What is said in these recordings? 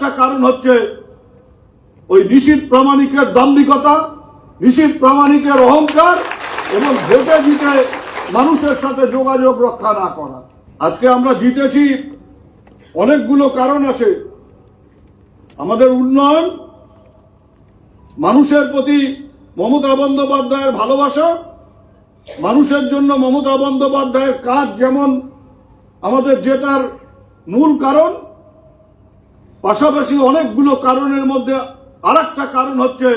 একটা কারণ হচ্ছে ওই নিশীত প্রামাণিকের দাম্ভিকতা, নিশীত প্রামাণিকের অহংকার এবং ভোটে জিতে মানুষের সাথে যোগাযোগ রক্ষা না করা। আজকে আমরা জিতেছি, অনেকগুলো কারণ আছে। আমাদের উন্নয়ন, মানুষের প্রতি মমতা বন্দ্যোপাধ্যায়ের ভালোবাসা, মানুষের জন্য মমতা বন্দ্যোপাধ্যায়ের কাজ যেমন আমাদের জেতার মূল কারণ পাশাপাশি অনেকগুলো কারণের মধ্যে আরেকটা কারণ হচ্ছে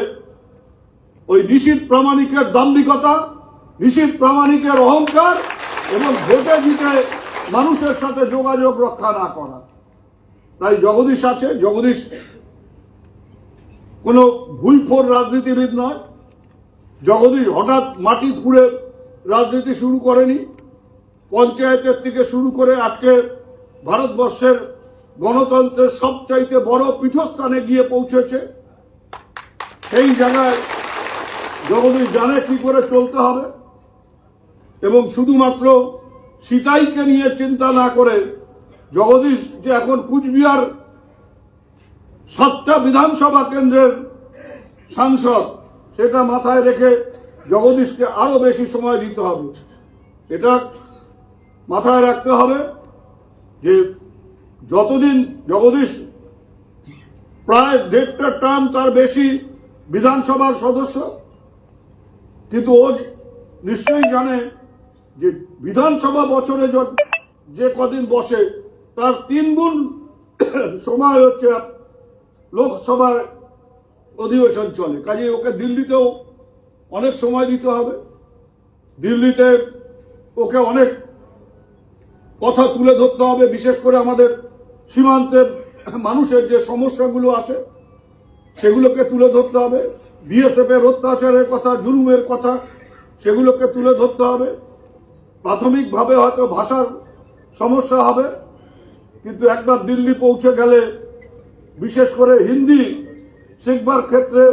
ওই নিশীত প্রামাণিকের দাম্ভিকতা, নিশীত প্রামাণিকের অহংকার এবং ভোটে জিতে মানুষের সাথে যোগাযোগ রক্ষা না করা। তাই জগদীশ আছে, জগদীশ কোনো ভুলফোর রাজনীতিবিদ নয়। জগদীশ হঠাৎ মাটি খুঁড়ে রাজনীতি শুরু করেনি, পঞ্চায়েতের থেকে শুরু করে আজকে ভারতবর্ষের গণতন্ত্রের সবচাইতে বড় পীঠস্থানে গিয়ে পৌঁছেছে। সেই জায়গায় জগদীশ জানে কি করে চলতে হবে এবং শুধুমাত্র সীতাইকে নিয়ে চিন্তা না করে জগদীশ যে এখন কুচবিহার সাতটা বিধানসভা কেন্দ্রের সাংসদ, সেটা মাথায় রেখে জগদীশকে আরও বেশি সময় দিতে হবে। এটা মাথায় রাখতে হবে যে যতদিন জগদীশ প্রায় দেড়টা টার্ম তার বেশি বিধানসভার সদস্য, কিন্তু ও নিশ্চয়ই জানে যে বিধানসভা বছরে য- কদিন বসে, তার তিন গুণ সময় হচ্ছে লোকসভার অধিবেশন চলে। কাজে ওকে দিল্লিতেও অনেক সময় দিতে হবে। দিল্লিতে ওকে অনেক কথা তুলে ধরতে হবে, বিশেষ করে আমাদের সীমান্তের মানুষের যে সমস্যাগুলো আছে, সেগুলোকে তুলে ধরতে হবে। বিএসএফ এর অত্যাচারের কথা, জুলুমের কথা, সেগুলোকে তুলে ধরতে হবে। প্রাথমিকভাবে হয়তো ভাষার সমস্যা হবে, কিন্তু একবার দিল্লি পৌঁছে গেলে, বিশেষ করে হিন্দি শিখবার ক্ষেত্রে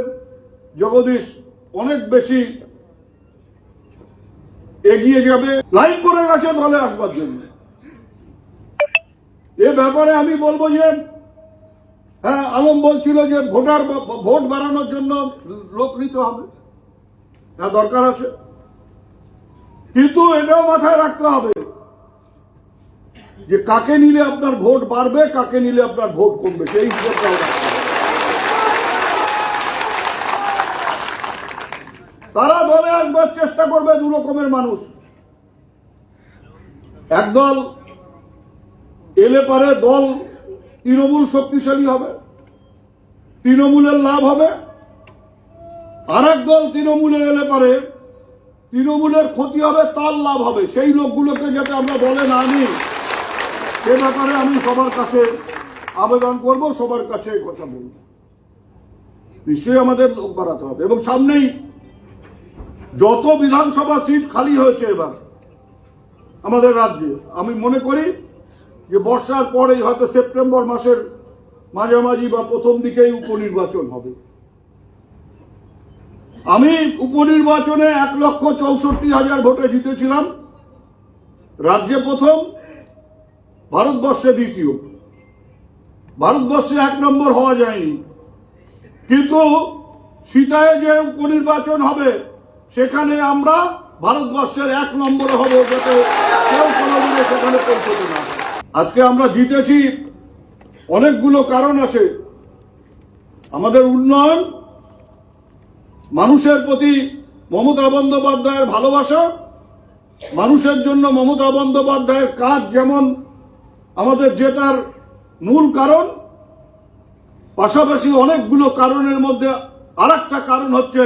জগদীশ অনেক বেশি এগিয়ে যাবে। লাইন করে গেছে, দলে আসবার জন্য। এ ব্যাপারে আমি বলব যে হ্যাঁ আলম বলছিল যে ভোটার ভোট বাড়ানোর জন্য লোক নিতে হবে। হ্যাঁ দরকার আছে। কিন্তু এটাও মাথায় রাখতে হবে যে কাকে নিলে আপনার ভোট বাড়বে, কাকে নিলে আপনার ভোট কমবে, সেই হিসেবটাও তারা দলে আসবার চেষ্টা করবে দু রকমের মানুষ। একদল এলে পারে দল তৃণমূল শক্তিশালী হবে, তৃণমূলের লাভ হবে। আর দল তৃণমূলে এলে পারে, তৃণমূলের ক্ষতি হবে, তার লাভ হবে। সেই লোকগুলোকে যাতে আমরা বলে না নিই সে ব্যাপারে আমি সবার কাছে আবেদন করব, সবার কাছে কথা বলব। নিশ্চয়ই আমাদের লোক বাড়াতে হবে। এবং সামনেই যত বিধানসভা সিট খালি হয়েছে এবার, আমাদের রাজ্যে, আমি মনে করি যে বর্ষার পরেই হয়তো সেপ্টেম্বর মাসের মাঝামাঝি বা প্রথম দিকেই উপনির্বাচন হবে। আমি উপনির্বাচনে এক লক্ষ চৌষট্টি হাজার ভোটে জিতেছিলাম। রাজ্যে প্রথম, ভারতবর্ষে দ্বিতীয়। ভারতবর্ষে এক নম্বর হওয়া যায়নি। কিন্তু সীতায় যে উপনির্বাচন হবে, সেখানে আমরা ভারতবর্ষের এক নম্বরে হব যাতে কেউ কোনোদিনে সেখানে পৌঁছতে না। আজকে আমরা জিতেছি। অনেকগুলো কারণ আছে। আমাদের উন্নয়ন, মানুষের প্রতি মমতা বন্দ্যোপাধ্যায়ের ভালোবাসা, মানুষের জন্য মমতা বন্দ্যোপাধ্যায়ের কাজ যেমন আমাদের জেতার মূল কারণ, পাশাপাশি অনেকগুলো কারণের মধ্যে আরেকটা কারণ হচ্ছে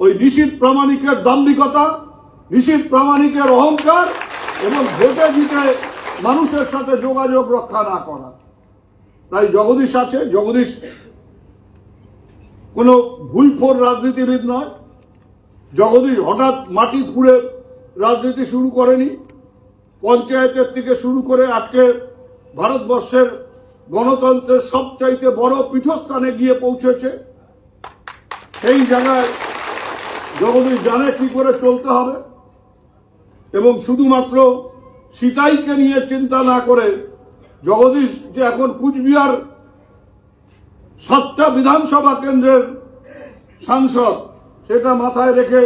ওই নিশীত প্রামাণিকের দাম্ভিকতা, নিশীত প্রামাণিকের অহংকার এবং ভোটে জিতে মানুষের সাথে যোগাযোগ রক্ষা না করা। তাই জগদীশ আছে, জগদীশ কোনো ভুলফোর রাজনীতিবিদ নয়। জগদীশ হঠাৎ মাটি খুঁড়ে রাজনীতি শুরু করেনি। পঞ্চায়েতের থেকে শুরু করে আজকে ভারতবর্ষের গণতন্ত্রের সবচাইতে বড় পীঠস্থানে গিয়ে পৌঁছেছে। সেই জায়গায় জগদীশ জানে কি করে চলতে হবে। এবং শুধুমাত্র সীতাইকে নিয়ে চিন্তা না করে জগদীশ যে এখন কুচবিহার সাতটা বিধানসভা কেন্দ্রের সাংসদ, সেটা মাথায় রেখে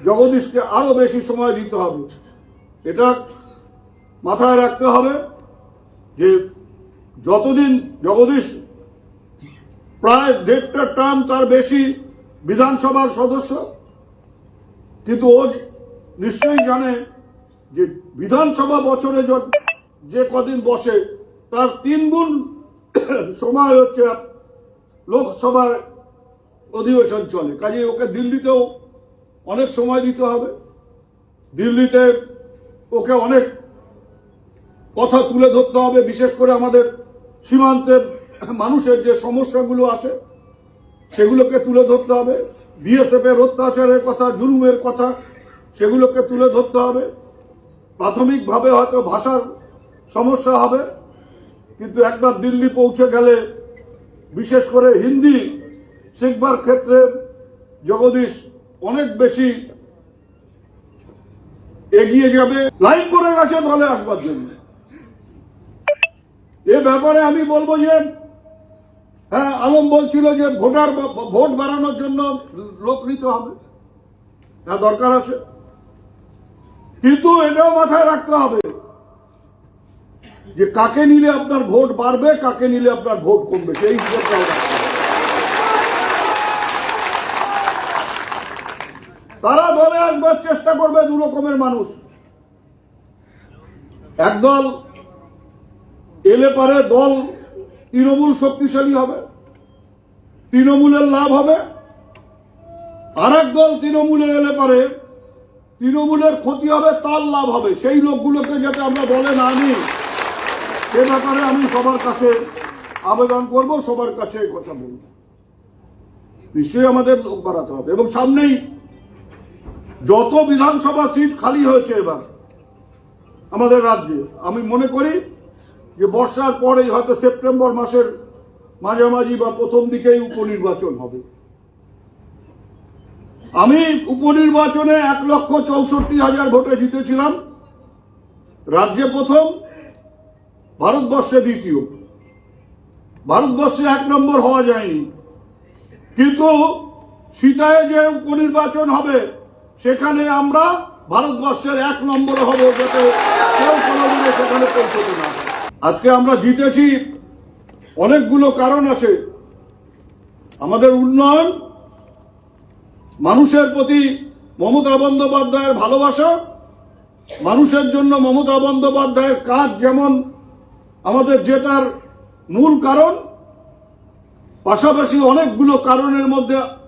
জগদীশকে আরও বেশি সময় দিতে হবে। এটা মাথায় রাখতে হবে যে যতদিন জগদীশ প্রায় দেড়টা টার্ম তার বেশি বিধানসভার সদস্য, কিন্তু ও নিশ্চয়ই জানে যে বিধানসভা বছরে যে কদিন বসে, তার তিন গুণ সময় হচ্ছে লোকসভার অধিবেশন চলে। কাজে ওকে দিল্লিতেও অনেক সময় দিতে হবে। দিল্লিতে ওকে অনেক কথা তুলে ধরতে হবে, বিশেষ করে আমাদের সীমান্তের মানুষের যে সমস্যাগুলো আছে, সেগুলোকে তুলে ধরতে হবে। বিএসএফ এর অত্যাচারের কথা, জুলুমের কথা, সেগুলোকে তুলে ধরতে হবে। প্রাথমিকভাবে হয়তো ভাষার সমস্যা হবে, কিন্তু একবার দিল্লি পৌঁছে গেলে, বিশেষ করে হিন্দি শিখবার ক্ষেত্রে জগদীশ অনেক বেশি এগিয়ে যাবে, লাইন করে গেছে দলে আসবার জন্য। এ ব্যাপারে আমি বলব যে হ্যাঁ আলম বলছিল যে ভোটার ভোট বাড়ানোর জন্য লোক নিতে হবে। হ্যাঁ দরকার আছে। কিন্তু এটাও মাথায় রাখতে হবে যে কাকে নিলে আপনার ভোট বাড়বে, কাকে নিলে আপনার ভোট কমবে, সেই তারা দলে আসবার চেষ্টা করবে দু রকমের মানুষ। একদল এলে পারে দল তৃণমূল শক্তিশালী হবে, তৃণমূলের লাভ হবে। আর দল তৃণমূলে এলে পারে তৃণমূলের ক্ষতি হবে, তার লাভ হবে। সেই লোকগুলোকে যাতে আমরা বলে না নিই সে ব্যাপারে আমি সবার কাছে আবেদন করব, সবার কাছে কথা বলব। নিশ্চয়ই আমাদের লোক বাড়াতে হবে। এবং সামনেই যত বিধানসভা সিট খালি হয়েছে এবার, আমাদের রাজ্যে, আমি মনে করি যে বর্ষার পরেই হয়তো সেপ্টেম্বর মাসের মাঝামাঝি বা প্রথম দিকেই উপনির্বাচন হবে। আমি উপনির্বাচনে এক লক্ষ চৌষট্টি হাজার ভোটে জিতেছিলাম। রাজ্যে প্রথম, ভারতবর্ষে দ্বিতীয়। ভারতবর্ষে এক নম্বর হওয়া যায়নি। কিন্তু সীতায় যে উপনির্বাচন হবে, সেখানে আমরা ভারতবর্ষের এক নম্বরে হব যাতে কেউ কোনোদিনে সেখানে পৌঁছতে না আজকে আমরা জিতেছি। অনেকগুলো কারণ আছে। আমাদের উন্নয়ন মানুষের প্রতি মমতা বন্দ্যোপাধ্যায়ের ভালোবাসা, মানুষের জন্য মমতা বন্দ্যোপাধ্যায়ের কাজ যেমন আমাদের জেতার মূল কারণ, পাশাপাশি অনেকগুলো কারণের মধ্যে